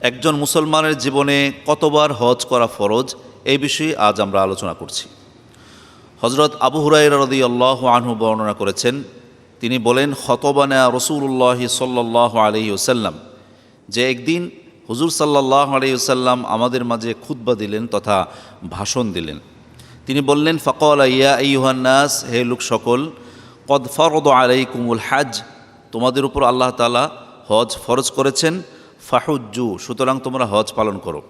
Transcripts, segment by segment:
একজন মুসলমানের জীবনে কতবার হজ করা ফরজ, এই বিষয়ে আজ আমরা আলোচনা করছি। হজরত আবু হুরাই রদি আল্লাহ আনহু বর্ণনা করেছেন, তিনি বলেন, খতবানা রসুল্লাহ সাল্লাহ আলহি ওসাল্লাম যে একদিন হুজুর সাল্লাহ আলহি ওসাল্লাম আমাদের মাঝে খুদ্া দিলেন তথা ভাষণ দিলেন। তিনি বললেন, ফকল ইয়া ইউহান্নাস হে লোক সকল, কদ ফরদ আলাই কুমুল হাজ, তোমাদের উপর আল্লাহ তালা হজ ফরজ করেছেন ফাহুজ্জু, সুতরাং তোমরা হজ পালন করো।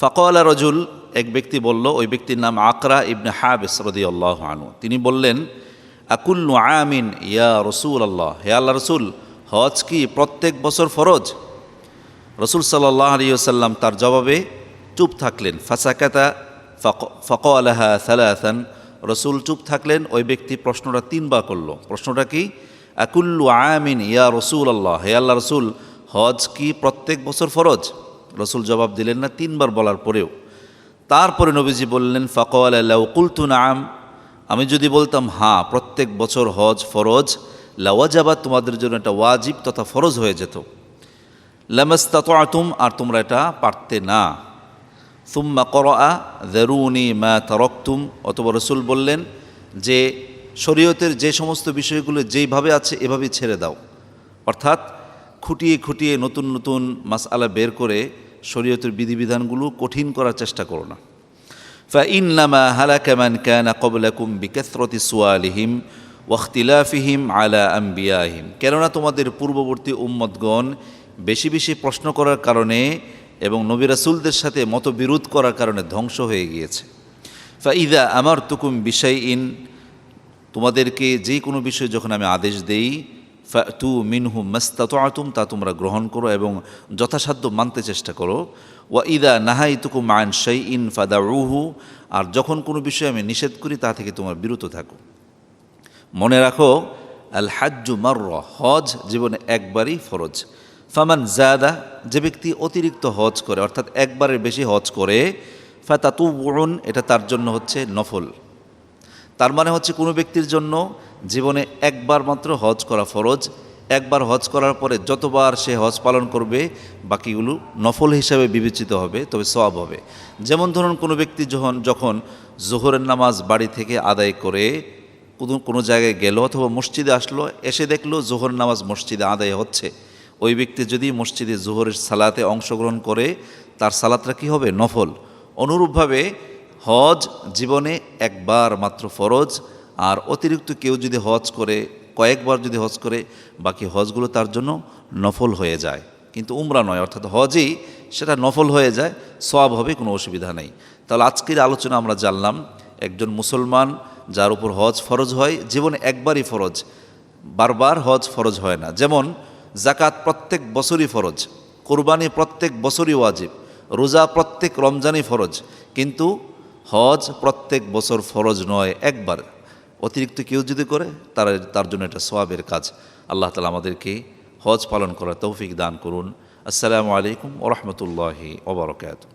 ফকওয়ালা রজুল, এক ব্যক্তি বলল, ওই ব্যক্তির নাম আকরা ইবনে হাবিস রদি আল্লাহ আনু তিনি বললেন, আকুল্লু আমিন ইয়া রসুল আল্লাহ হে আল্লাহ রসুল, হজ কি প্রত্যেক বছর ফরজ? রসুল সাল্লাহ আলিয়াল্লাম তার জবাবে চুপ থাকলেন। ফাসাকাতা ফক আলাহা সালাহান রসুল চুপ থাকলেন, ওই ব্যক্তি প্রশ্নটা তিনবার করল। প্রশ্নটা কি? আকুল্লু আমিন ইয়া রসুল আল্লাহ হে আল্লাহ রসুল হজ কি প্রত্যেক বছর ফরজ? রসুল জবাব দিলেন না, তিনবার বলার পরেও। তারপরে নবীজি বললেন, ফকওয়াল কুলতু নাম আমি যদি বলতাম হ্যাঁ প্রত্যেক বছর হজ ফরজ লাওয়াজাবাদ তোমাদের জন্য একটা ওয়াজিব তথা ফরজ হয়ে যেত। লামাস্তাতুম আর তোমরা এটা পারতে না। সুম্মা করআ দেরুনি মা তারকতুম, অথবা রসুল বললেন যে, শরীয়তের যে সমস্ত বিষয়গুলো যেইভাবে আছে, এভাবেই ছেড়ে দাও। অর্থাৎ খুঁটিয়ে খুঁটিয়ে নতুন নতুন মাসআলা বের করে শরীয়তের বিধিবিধানগুলো কঠিন করার চেষ্টা করো না فإنما هلك من كان قبلكم بكثرة سؤالهم واختلافهم على أنبيائهم কেননা তোমাদের পূর্ববর্তী উম্মতগণ বেশি বেশি প্রশ্ন করার কারণে এবং নবী রাসূলদের সাথে মতবিরোধ করার কারণে ধ্বংস হয়ে গিয়েছে ফাইদা আমার তুকুম বিষয় ইন তোমাদেরকে যে কোনো বিষয়ে যখন আমি আদেশ দেই তু মিনহু মাস্তাতুম তা তোমরা গ্রহণ করো এবং যথাসাধ্য মানতে চেষ্টা করো। ওয়া ইদা নাহাই তুকু মান শাই ইন ফাদা রুহু আর যখন কোনো বিষয়ে আমি নিষেধ করি, তা থেকে তোমার বিরত থাকো। মনে রাখো, আল হাজ্জু মার হজ জীবনে একবারই ফরজ। ফামান জাদা, যে ব্যক্তি অতিরিক্ত হজ করে, অর্থাৎ একবারের বেশি হজ করে ফা ফাতাতু এটা তার জন্য হচ্ছে নফল। তার মানে হচ্ছে কোনো ব্যক্তির জন্য জীবনে একবার মাত্র হজ করা ফরজ, একবার হজ করার পরে যতবার সে হজ পালন করবে, বাকিগুলো নফল হিসাবে বিবেচিত হবে, তবে সব হবে। যেমন ধরুন কোনো ব্যক্তি যখন যখন জোহরের নামাজ বাড়ি থেকে আদায় করে কোনো কোনো জায়গায় গেল অথবা মসজিদে আসলো, এসে দেখল জোহর নামাজ মসজিদে আদায় হচ্ছে। ওই ব্যক্তি যদি মসজিদে জোহরের সালাতে অংশগ্রহণ করে, তার সালাতটা কী হবে? নফল। অনুরূপভাবে হজ জীবনে একবার মাত্র ফরজ, আর অতিরিক্ত কেউ যদি হজ করে, কয়েকবার যদি হজ করে, বাকি হজগুলো তার জন্য নফল হয়ে যায়। কিন্তু উমরা নয়, অর্থাৎ হজই সেটা নফল হয়ে যায় সব হবে, কোনো অসুবিধা নেই। তাহলে আজকের আলোচনা আমরা জানলাম, একজন মুসলমান যার উপর হজ ফরজ হয়, জীবনে একবারই ফরজ, বারবার হজ ফরজ হয় না। যেমন জাকাত প্রত্যেক বছরই ফরজ, কোরবানি প্রত্যেক বছরই ওয়াজিব, রোজা প্রত্যেক রমজানই ফরজ, কিন্তু হজ প্রত্যেক বছর ফরজ নয়, একবার। অতিরিক্ত কেউ যদি করে, তার তার জন্য এটা সোয়াবের কাজ। আল্লাহ তালা আমাদেরকে হজ পালন করার তৌফিক দান করুন। আসসালামু আলাইকুম ওরহমতুল্লাহি ওবরকাত